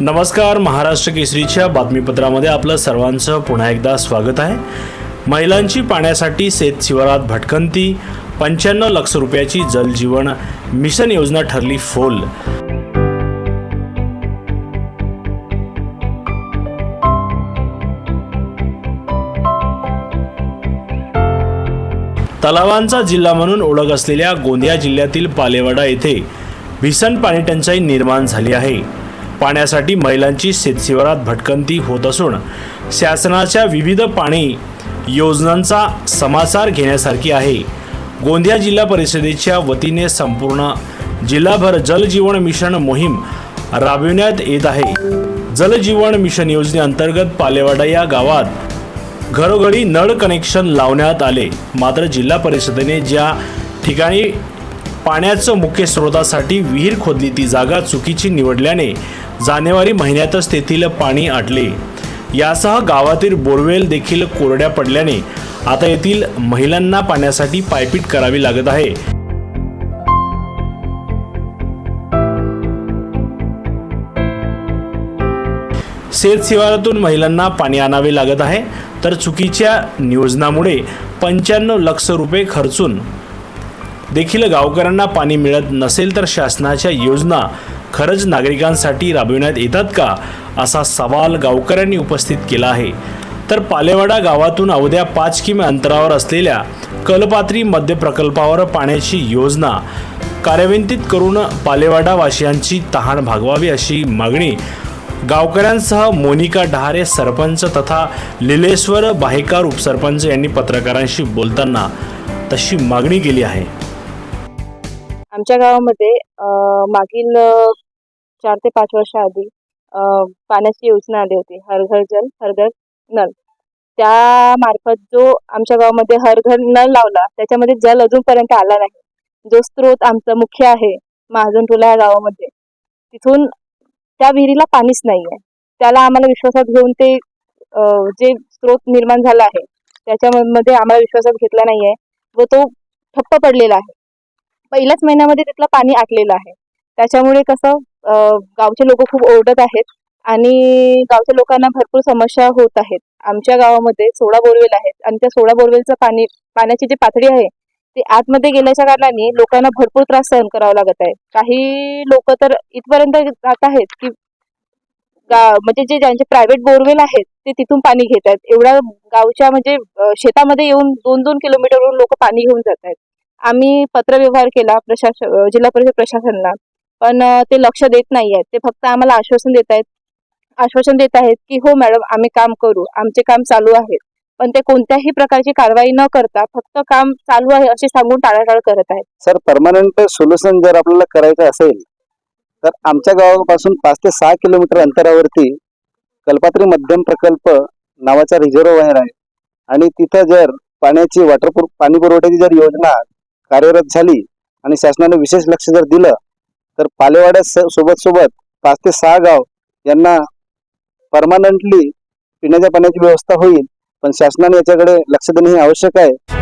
नमस्कार महाराष्ट्र केसरीच्या बातमीपत्रामध्ये आपलं सर्वांचं पुन्हा एकदा स्वागत आहे. महिलांची पाण्यासाठी शेत शिवारात भटकंती पंच्याण्णव लक्ष रुपयाची जलजीवन मिशन योजना ठरली फोल. तलावांचा जिल्हा म्हणून ओळख असलेल्या गोंदिया जिल्ह्यातील पालेवाडा येथे भीषण पाणी टंचाई निर्माण झाली आहे. पाण्यासाठी महिलांची शेतशिवारात भटकंती होत असून शासनाच्या विविध पाणी योजनांचा समाचार घेण्यासारखी आहे. गोंदिया जिल्हा परिषदेच्या वतीने संपूर्ण जिल्हाभर जलजीवन मिशन मोहीम राबविण्यात येत आहे. जलजीवन मिशन योजनेअंतर्गत पालेवाडा या गावात घरोघरी नळ कनेक्शन लावण्यात आले. मात्र जिल्हा परिषदेने ज्या ठिकाणी पाण्याचं मुख्य स्रोतासाठी विहीर खोदली ती जागा चुकीची निवडल्याने जानेवारी महिन्यातच तेथील पाणी आटले. यासह गावातील बोरवेल देखील कोरड्या पडल्याने आता येथील महिलांना पाण्यासाठी पायपीट करावी लागत आहे. शेत शिवारातून महिलांना पाणी आणावे लागत आहे. तर चुकीच्या नियोजनामुळे पंच्याण्णव लक्ष रुपये खर्चून देखील गावकऱ्यांना पाणी मिळत नसेल तर शासनाच्या योजना खरंच नागरिकांसाठी राबविण्यात येतात का असा सवाल गावकऱ्यांनी उपस्थित केला आहे. तर पालेवाडा गावातून अवघ्या पाच किमी अंतरावर असलेल्या कलपात्री मध्य प्रकल्पावर पाण्याची योजना कार्यान्वित करून पालेवाडा वासियांची तहान भागवावी अशी मागणी गावकऱ्यांसह मोनिका डहारे सरपंच तथा लिलेश्वर बाहेकार उपसरपंच यांनी पत्रकारांशी बोलताना तशी मागणी केली आहे. आमच्या गावामध्ये मागील चार ते पाच वर्षाआधी पाण्याची योजना आली होती हर घर जल हर घर नल त्यामार्फत जो आमच्या गावामध्ये हर घर नल लावला त्याच्यामध्ये जल अजूनपर्यंत आला नाही. जो स्रोत आमचा मुख्य आहे महाजनटोला या गावामध्ये. तिथून त्या विहिरीला पाणीच नाही आहे त्याला आम्हाला विश्वासात घेऊन ते जे स्रोत निर्माण झाला आहे त्याच्यामध्ये आम्हाला विश्वासात घेतला नाही आहे व तो ठप्प पडलेला आहे. पहिल्याच महिन्यामध्ये तिथलं पाणी आटलेलं आहे. त्याच्यामुळे कसं गावचे लोक खूप ओरडत आहेत आणि गावच्या लोकांना भरपूर समस्या होत आहेत. आमच्या गावामध्ये सोळा बोरवेल आहेत आणि त्या सोळा बोरवेलचं पाणी पाण्याची जी पातळी आहे ते आतमध्ये गेल्याच्या कारणाने लोकांना भरपूर त्रास सहन करावा लागत आहे. काही लोक तर इथपर्यंत जात आहेत की गा- म्हणजे जे ज्यांचे प्रायव्हेट बोरवेल आहेत ते तिथून पाणी घेत आहेत. एवढ्या गावच्या म्हणजे शेतामध्ये येऊन दोन दोन किलोमीटरवरून लोक पाणी घेऊन जात आहेत. आम्ही पत्रव्यवहार केला प्रशासन जिल्हा परिषद प्रशासनाला. पण ते लक्ष देत नाही आहेत ते फक्त आम्हाला आश्वासन देत आहेत. आश्वासन देत आहेत की हो मॅडम आम्ही काम करू. आमचे काम चालू आहे पण ते कोणत्याही प्रकारची कारवाई न करता फक्त काम चालू आहे असे सांगून टाळाटाळ करत आहेत. सर परमनंट सोल्युशन जर आपल्याला करायचं असेल तर आमच्या गावापासून पाच ते सहा किलोमीटर अंतरावरती कल्पात्री मध्यम प्रकल्प नावाचा रिझर्व्हायर आहे. आणि तिथं जर पाण्याची वॉटर पाणी पुरवठ्याची जर योजना कार्यरत झाली आणि शासनाने विशेष लक्ष जर दिलं तर पालेवाड्या सोबत सोबत पाच ते सहा गाव यांना परमानंटली पिण्याच्या पाण्याची व्यवस्था होईल. पण शासनाने याच्याकडे लक्ष देणे हे आवश्यक आहे.